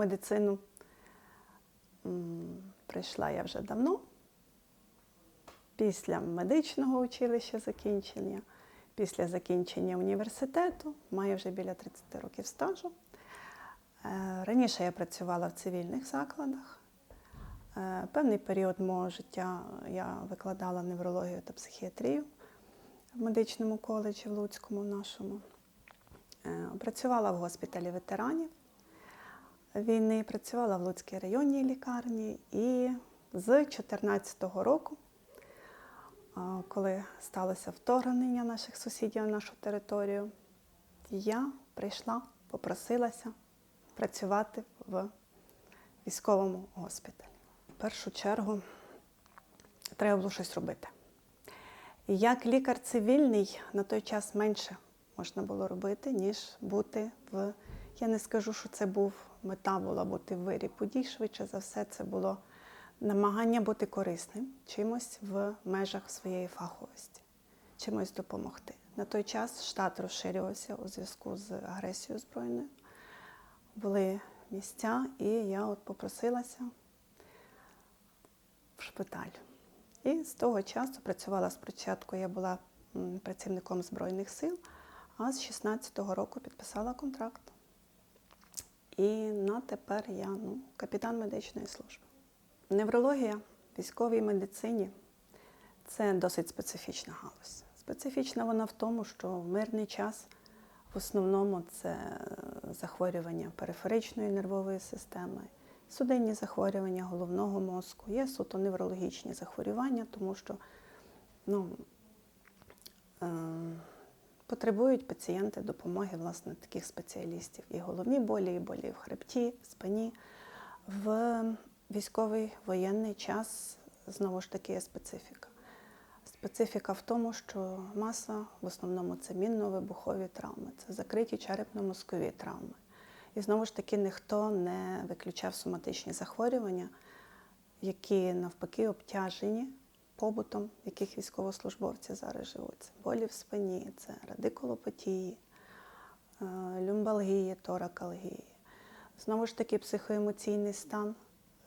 медицину прийшла я вже давно. Після медичного училища закінчення, після закінчення університету, маю вже біля 30 років стажу. Е, Раніше я працювала в цивільних закладах. Е, Певний період мого життя я викладала неврологію та психіатрію в медичному коледжі в Луцькому нашому. Е, Працювала в госпіталі ветеранів війни, працювала в Луцькій районній лікарні і з 2014 року, коли сталося вторгнення наших сусідів на нашу територію, я прийшла, попросилася працювати в військовому госпіталі. В першу чергу треба було щось робити. Як лікар цивільний на той час менше можна було робити, ніж бути в. Я не скажу, що це був мета була бути в вирі подій. Швидше за все, це було намагання бути корисним чимось в межах своєї фаховості, чимось допомогти. На той час штат розширювався у зв'язку з агресією збройною. Були місця, і я от попросилася в шпиталь. І з того часу працювала спочатку, я була працівником Збройних сил, а з 16-го року підписала контракт. І на тепер я ну, капітан медичної служби. Неврологія в військовій медицині це досить специфічна галузь. Специфічна вона в тому, що в мирний час в основному це захворювання периферичної нервової системи, судинні захворювання головного мозку, є суто неврологічні захворювання, тому що ну, е, потребують пацієнти допомоги власне таких спеціалістів. І головні болі, і болі в хребті, в спині. В військовий воєнний час знову ж таки є специфіка. Специфіка в тому, що маса в основному це мінно-вибухові травми, це закриті черепно-мозкові травми. І знову ж таки ніхто не виключав соматичні захворювання, які навпаки обтяжені побутом, в яких військовослужбовці зараз живуть. Це болі в спині, це радикулопатії, е, люмбалгії, торакалгії. Знову ж таки, психоемоційний стан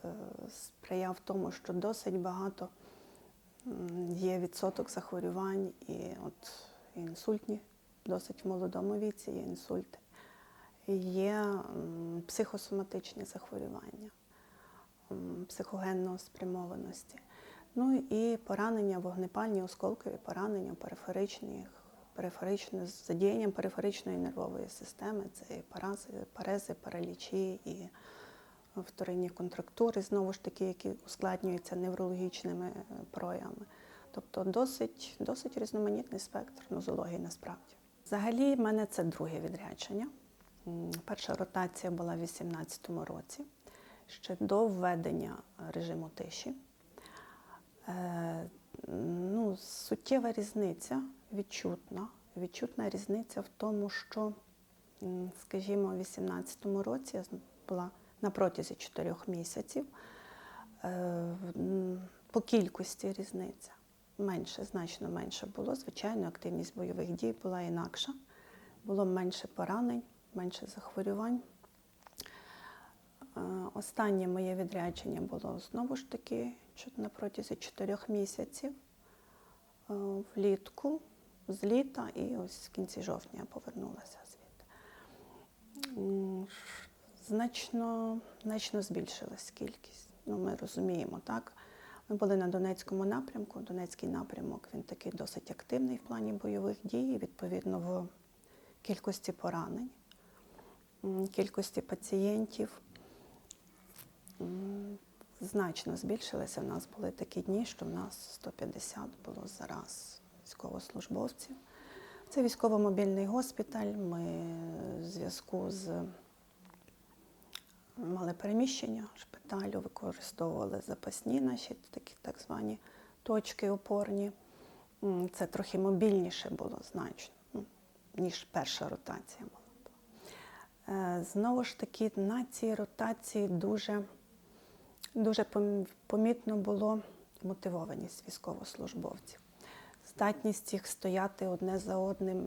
е, сприяв тому, що досить багато є відсоток захворювань і от інсультні, досить в молодому віці є інсульти. Є психосоматичні захворювання психогенної спрямованості. Ну і поранення, вогнепальні осколкові поранення периферичних, периферично, з задіянням периферичної нервової системи. Це і парази, парези, паралічі і вторинні контрактури, знову ж таки, які ускладнюються неврологічними е, проявами. Тобто досить, досить різноманітний спектр нозології насправді. Взагалі, в мене це друге відрядження. Перша ротація була в 2018 році, ще до введення режиму тиші. Е, ну, суттєва різниця, відчутна. Відчутна різниця в тому, що, скажімо, у 2018 році я була на протязі 4 місяців. Е, По кількості різниця менше, значно менше було. Звичайно, активність бойових дій була інакша. Було менше поранень, менше захворювань. Останнє моє відрядження було знову ж таки на протязі чотирьох місяців е, влітку, з літа, і ось в кінці жовтня я повернулася звідти. Значно, значно збільшилась кількість. Ну, ми розуміємо, так? Ми були на Донецькому напрямку. Донецький напрямок він такий досить активний в плані бойових дій, відповідно, в кількості поранень, кількості пацієнтів значно збільшилися. У нас були такі дні, що в нас 150 було зараз військовослужбовців. Це військово-мобільний госпіталь. Ми в зв'язку з мали переміщення шпиталю, використовували запасні наші такі так звані точки опорні. Це трохи мобільніше було значно, ну, ніж перша ротація була. Е, Знову ж таки, на цій ротації дуже, дуже пом- помітно було мотивованість військовослужбовців. Здатність їх стояти одне за одним,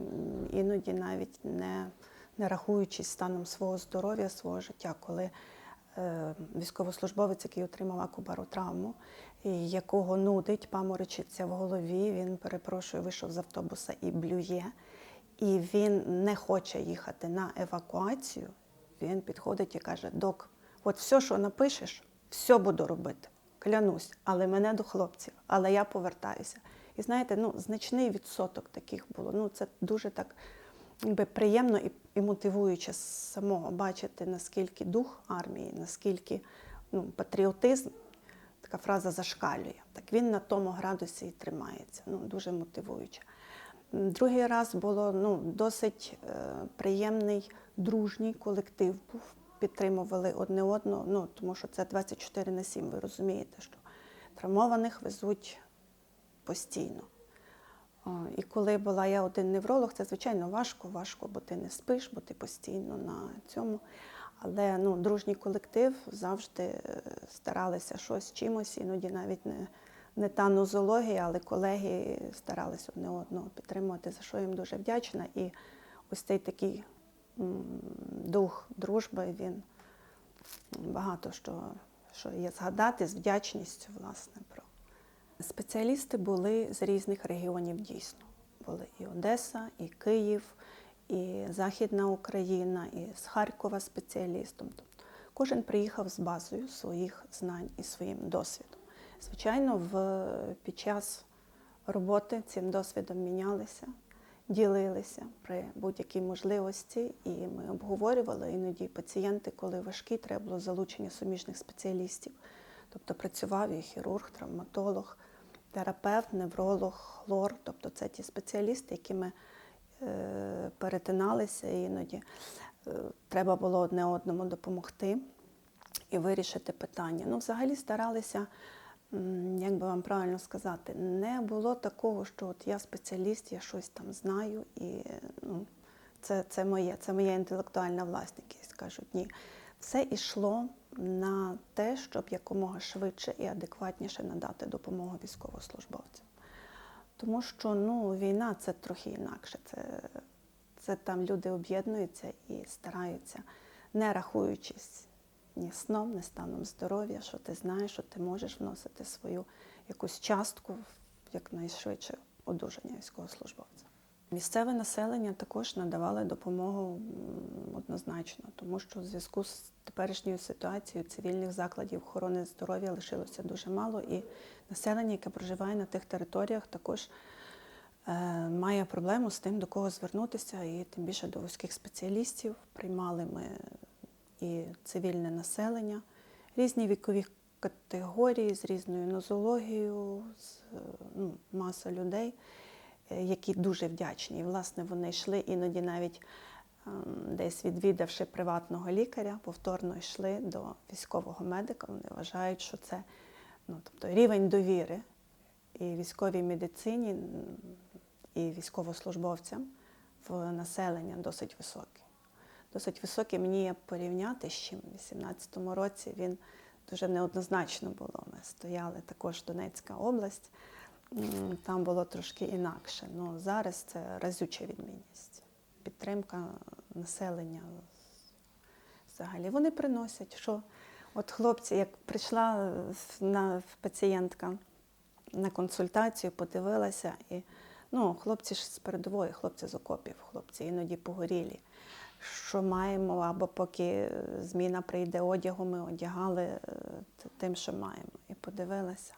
іноді навіть не, не рахуючись станом свого здоров'я, свого життя, коли е, військовослужбовець, який отримав акубаротравму, і якого нудить, паморочиться в голові. Він, перепрошую, вийшов з автобуса і блює. І він не хоче їхати на евакуацію. Він підходить і каже: Док, от все, що напишеш, все буду робити. Клянусь, але мене до хлопців, але я повертаюся. І знаєте, ну, значний відсоток таких було. Ну, це дуже так якби, приємно і, і мотивуюче самого бачити, наскільки дух армії, наскільки ну, патріотизм, така фраза зашкалює. Так він на тому градусі і тримається. Ну, дуже мотивуюче. Другий раз було ну, досить е, приємний, дружній колектив був. Підтримували одне одного, ну, тому що це 24 на 7, ви розумієте, що травмованих везуть постійно. І коли була я один невролог, це звичайно важко, важко, бо ти не спиш, бо ти постійно на цьому. Але ну, дружній колектив завжди е, старалися щось чимось, іноді навіть не, не та нозологія, але колеги старалися одне одного підтримувати, за що їм дуже вдячна. І ось цей такий дух дружби, він багато що, що є згадати з вдячністю, власне, про. Спеціалісти були з різних регіонів дійсно. Були і Одеса, і Київ, і Західна Україна, і з Харкова спеціалістом. Тобто кожен приїхав з базою своїх знань і своїм досвідом. Звичайно, в, під час роботи цим досвідом мінялися, ділилися при будь-якій можливості, і ми обговорювали іноді пацієнти, коли важкі, треба було залучення суміжних спеціалістів. Тобто працював і хірург, травматолог, терапевт, невролог, хлор. Тобто це ті спеціалісти, якими е, перетиналися іноді е, треба було одне одному допомогти і вирішити питання. Ну, взагалі старалися, як би вам правильно сказати, не було такого, що от я спеціаліст, я щось там знаю, і ну, це, це моє, це моя інтелектуальна власність. Кажуть, ні. Все йшло на те, щоб якомога швидше і адекватніше надати допомогу військовослужбовцям. Тому що ну, війна це трохи інакше. Це, це там люди об'єднуються і стараються, не рахуючись ні сном, ні станом здоров'я, що ти знаєш, що ти можеш вносити свою якусь частку якнайшвидше одужання військовослужбовця. Місцеве населення також надавало допомогу однозначно, тому що в зв'язку з теперішньою ситуацією цивільних закладів охорони здоров'я лишилося дуже мало, і населення, яке проживає на тих територіях, також е, має проблему з тим, до кого звернутися, і тим більше до вузьких спеціалістів. Приймали ми і цивільне населення, різні вікові категорії з різною нозологією, з, е, ну, маса людей е, які дуже вдячні. І, власне, вони йшли іноді навіть ем, десь відвідавши приватного лікаря, повторно йшли до військового медика. Вони вважають, що це ну, тобто, рівень довіри і військовій медицині, і військовослужбовцям в населення досить високий. Досить високий мені порівняти з чим. У 18-му році він дуже неоднозначно було. Ми стояли також Донецька область. Там було трошки інакше. Ну, зараз це разюча відмінність. Підтримка населення взагалі. Вони приносять, що от хлопці, як прийшла на пацієнтка на консультацію, подивилася, і ну, хлопці ж з передової, хлопці з окопів, хлопці іноді погорілі. Що маємо, або поки зміна прийде одягу, ми одягали е, тим, що маємо. І подивилася.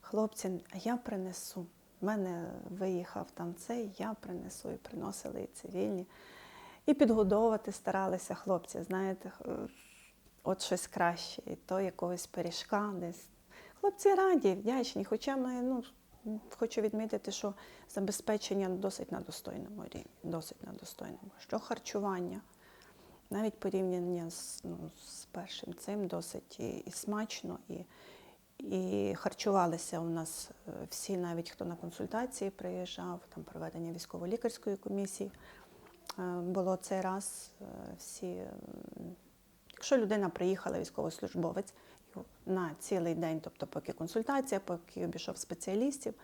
Хлопці, я принесу. В мене виїхав там цей, я принесу і приносили і цивільні. І підгодовувати старалися хлопці, знаєте, от щось краще, і то якогось пиріжка десь. Хлопці раді, вдячні, хоча ми, ну, хочу відмітити, що забезпечення досить на достойному рівні, досить на достойному. Що харчування, навіть порівняння з, ну, з першим цим досить і, і смачно, і, і харчувалися у нас е, всі, навіть хто на консультації приїжджав, там проведення військово-лікарської комісії е, було цей раз. е, Всі, якщо людина приїхала, військовослужбовець на цілий день, тобто поки консультація, поки обійшов спеціалістів,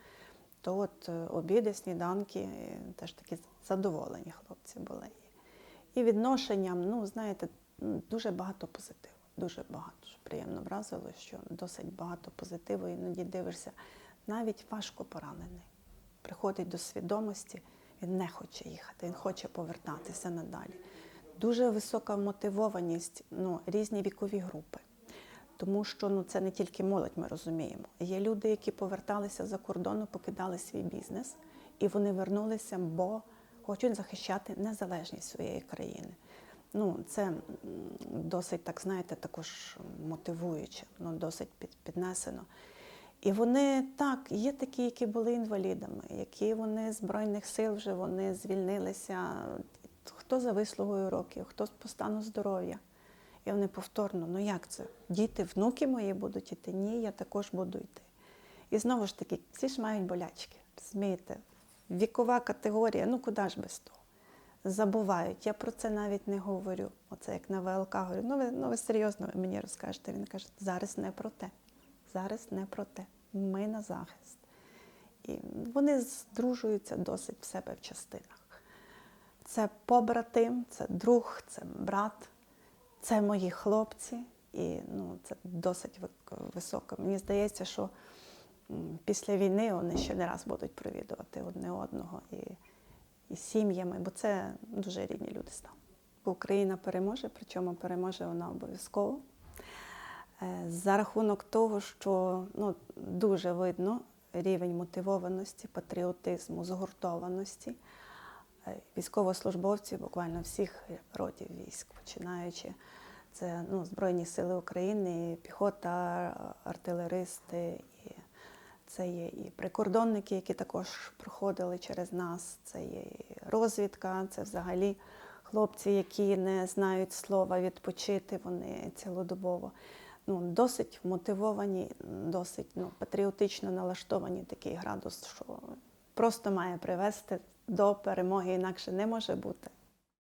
то от е, обіди, сніданки, е, теж такі задоволені хлопці були. І відношенням, ну, знаєте, дуже багато позитиву. дуже багато приємно вразило, що досить багато позитиву. Іноді дивишся, навіть важко поранений. Приходить до свідомості, він не хоче їхати, він хоче повертатися надалі. Дуже висока мотивованість, ну, різні вікові групи. Тому що ну, це не тільки молодь, ми розуміємо. Є люди, які поверталися за кордону, покидали свій бізнес, і вони вернулися, бо хочуть захищати незалежність своєї країни. Ну, це досить, так знаєте, також мотивуюче, ну, досить під- піднесено. І вони так, є такі, які були інвалідами, які вони Збройних сил вже вони звільнилися. Хто за вислугою років, хто по стану здоров'я. І вони повторно, ну як це? Діти, внуки мої будуть іти? Ні, я також буду йти. І знову ж таки, всі ж мають болячки. Розумієте? Вікова категорія, ну куди ж без того? Забувають. Я про це навіть не говорю. Оце як на ВЛК говорю, ну ви, ну ви серйозно мені розкажете. Він каже, зараз не про те. Зараз не про те. Ми на захист. І вони здружуються досить в себе в частинах. Це побратим, це друг, це брат, це мої хлопці. І ну, це досить високо. Мені здається, що після війни вони ще не раз будуть провідувати одне одного і, і сім'ями, бо це дуже рідні люди стали. Україна переможе, причому переможе вона обов'язково. Е, За рахунок того, що ну, дуже видно рівень мотивованості, патріотизму, згуртованості е, військовослужбовців буквально всіх родів військ, починаючи це ну, Збройні Сили України, піхота, артилеристи, і це є і прикордонники, які також проходили через нас, це є і розвідка, це взагалі хлопці, які не знають слова відпочити, вони цілодобово. Ну, досить мотивовані, досить ну, патріотично налаштовані такий градус, що просто має привести до перемоги, інакше не може бути.